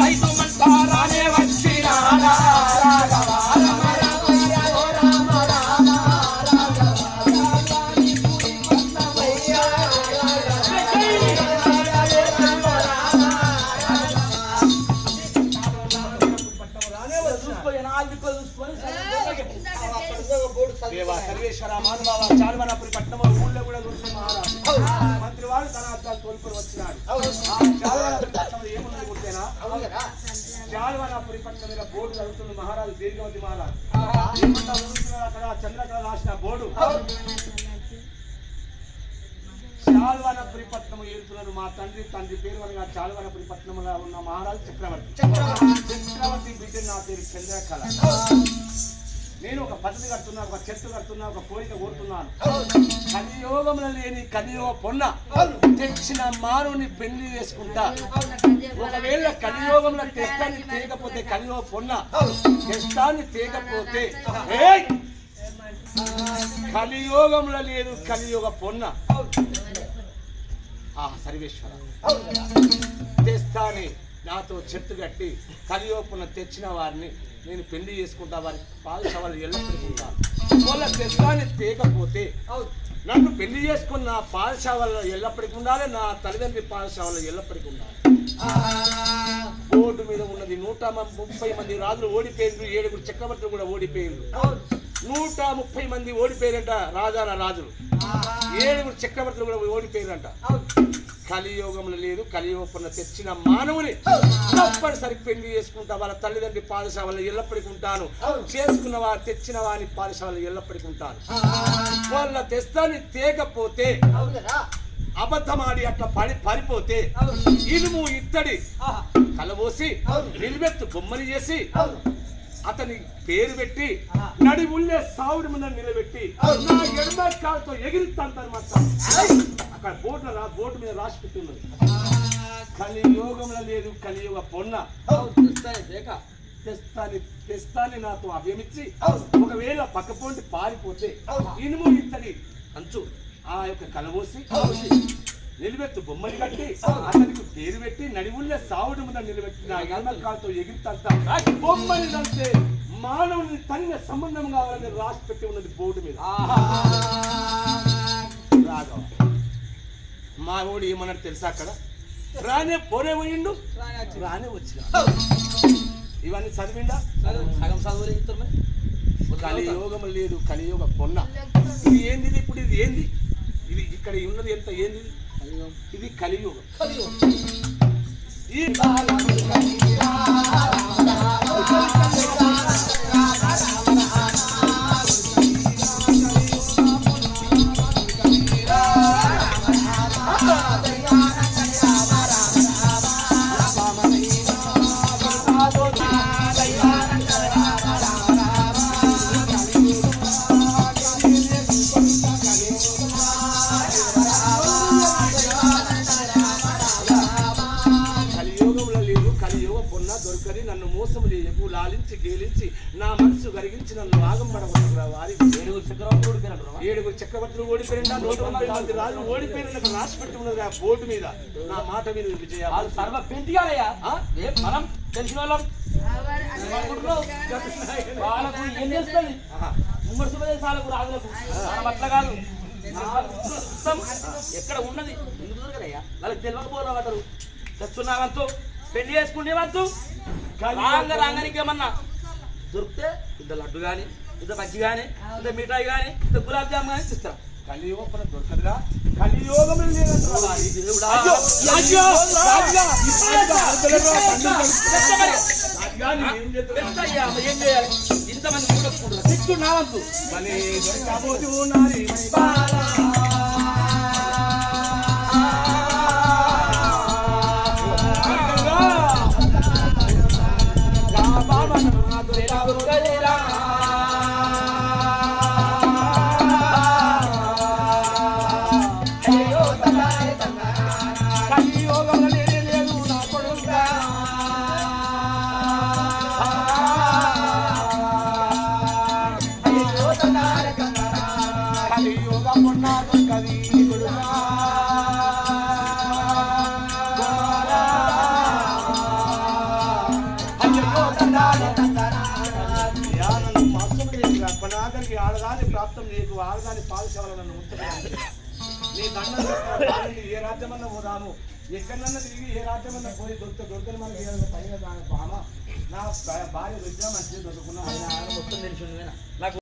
రైతు దేవా సర్వేశ్వర మానవ చాలవనపురి పట్టణం ఊళ్ళో కూడా కూర్చుని మంత్రి వాడు తన అర్థాలు కోల్కొని వచ్చినాడు ఆ చాలవనపురి పట్టణంలో ఏమున్నది గుర్తేనా చాలవనపురి పట్టణం మీద బోర్డు చదువుతున్న మహారాజు దీర్ఘవతి మహారాజు. అక్కడ? చంద్రకళ రాసిన బోర్డు. చాల్వనపురి పట్నము ఏలుతున్నారు మా తండ్రి. తండ్రి పేరు అనగా చాల్వనపురి పట్నములో ఉన్న మహారాజు చక్రవర్తి. చక్రవర్తి. బిడ్డ నా పేరు చంద్రకళ. నేను ఒక పద్ధతి కడుతున్నా ఒక చెట్టు కడుతున్నా ఒక కోరిక కోరుతున్నాను. కలియోగంలో లేని కలియోగ పొన్న తెచ్చిన మానవుని పెళ్ళి చేసుకుంటా. ఒకవేళ కలియోగంలో తెస్తాన్ని తీయకపోతే కలియోగ పొన్న తెస్తాన్ని తేకపోతే కలియోగంలో లేదు కలియుగ పొన్న. ఆ సర్వేశ్వర. తెస్తాని నాతో చెట్టు కట్టి కలియోపున తెచ్చిన వారిని నేను పెళ్ళి చేసుకుంటా వారి పాదశవాలు ఎల్లపెట్టుకుంటాను వాళ్ళ తెస్తాని తేకపోతే నన్ను పెళ్ళి చేసుకున్న నా పాదశాలలో ఉండాలి నా తల్లిదండ్రి పాదశాలలో ఎల్లప్పటికి ఉండాలి. బోర్డు మీద ఉన్నది. నూట ముప్పై మంది రాజులు ఓడిపోయిండ్రు ఏడుగురు చక్రవర్తులు కూడా ఓడిపోయిండ్రు నూట ముప్పై మంది ఓడిపోయారంట రాజాల రాజులు. ఏడుగురు చక్రవర్తులు కూడా ఓడిపోయారంట కలియోగంలో లేదు కలియోగం తెచ్చిన మానవుని తప్పనిసరి పెళ్ళి చేసుకుంటా వాళ్ళ తల్లిదండ్రి పాదశాలలో ఎల్లప్పటికీ ఉంటాను. చేసుకున్న వారు తెచ్చిన వారిని పాదశాలలో ఎల్లప్పటికీ ఉంటాను. వాళ్ళ తెస్తాన్ని తేకపోతే అబద్ధమాడి అట్లా పడి పడిపోతే ఇనుము ఇత్తడి కలబోసి నిలబెత్తు బొమ్మని చేసి అతని పేరు పెట్టి నడి ఉళ్ళే సావుడి ముందు నిలబెట్టి నా ఎడమ కాలుతో ఎగిరిస్తానమాట అక్కడ బోర్డు రా బోర్డు మీద రాసి పెట్టున్నది కలియోగంలో లేదు కలియుగ పొన్న తెస్తాని తెస్తాని నాతో అభ్యమించి ఒకవేళ పక్కపోంటి పారిపోతే ఇనుము ఇత్తడి. అంచు. ఆ యొక్క కలబోసి నిలబెత్తు బొమ్మని కట్టి అతనికి పేరు పెట్టి నడివుళ్ళే సావుడి ముందు నిలబెట్టి నా ఎడమ కాలుతో ఎగిరితంతా బొమ్మని తంతే మానవుని తన్య సంబంధం కావాలని రాసి పెట్టి ఉన్నది బోర్డు మీద. రాఘవ మా ఓడి ఏమన్నాడు తెలుసా అక్కడ? రానే పోనే పోయిండు. రానే వచ్చిన. ఇవన్నీ చదివిండా? సగం మరి. కలియోగం లేదు కలియోగ పొన్న ఇది ఏంది ఇది ఇప్పుడు? ఇది ఏంది? ఇది ఇక్కడ ఉన్నది ఎంత? ఏంది? ఇది? కలియుగం. కలియుగం. పొన్న దొరకని నన్ను మోసము చేయకు. లాలించి గేలించి నా మనసు కరిగించి నన్ను ఆగం పడగొట్టుకురా వారి. ఏడుగురు చక్రవర్తులు ఓడిపోయినట్టు ఏడుగురు చక్రవర్తులు ఓడిపోయిందా నూట ముప్పై మంది రాజులు ఓడిపోయిన రాసి పెట్టి ఉన్నది ఆ బోర్డు మీద. నా మాట మీద విజయ? వాళ్ళు సర్వ పెంటిగాలయ్యా ఆ? ఏ మనం తెలిసిన వాళ్ళం? వాళ్ళకు ఏం తెలుస్తుంది? ఉమ్మడి సుపదేశాలకు రాజులకు. మనం అట్లా కాదు. నాలుగు మొత్తం ఎక్కడ ఉన్నది? ఎందుకు దొరకదయ్యా వాళ్ళకి తెలియకపోవడం వంతు పెళ్ళి చేసుకునే వంతు రాంగ రాంగనికేమన్నా దొరికితే ఇంత లడ్డు కానీ ఇంత బజ్జి కానీ ఇంత మిఠాయి కానీ ఇంత గులాబ్ జామ్ కానీ ఇస్తాం కలియుగం దొరకదురా అయ్యో ప్రాప్తం నీకు ఆరుగాని పాలసేవలు నన్ను ముత్తగా నీ దండం ఏ రాజ్యమన్నా పోదాము. ఎక్కడన్నా తిరిగి ఏ రాజ్యమన్నా పోయి దొరికితే దొరికిన మనకి ఏదైనా పైన దాని బామ. నా భార్య విద్య మంచిది దొరుకున్నా ఆయన మొత్తం తెలిసి నాకు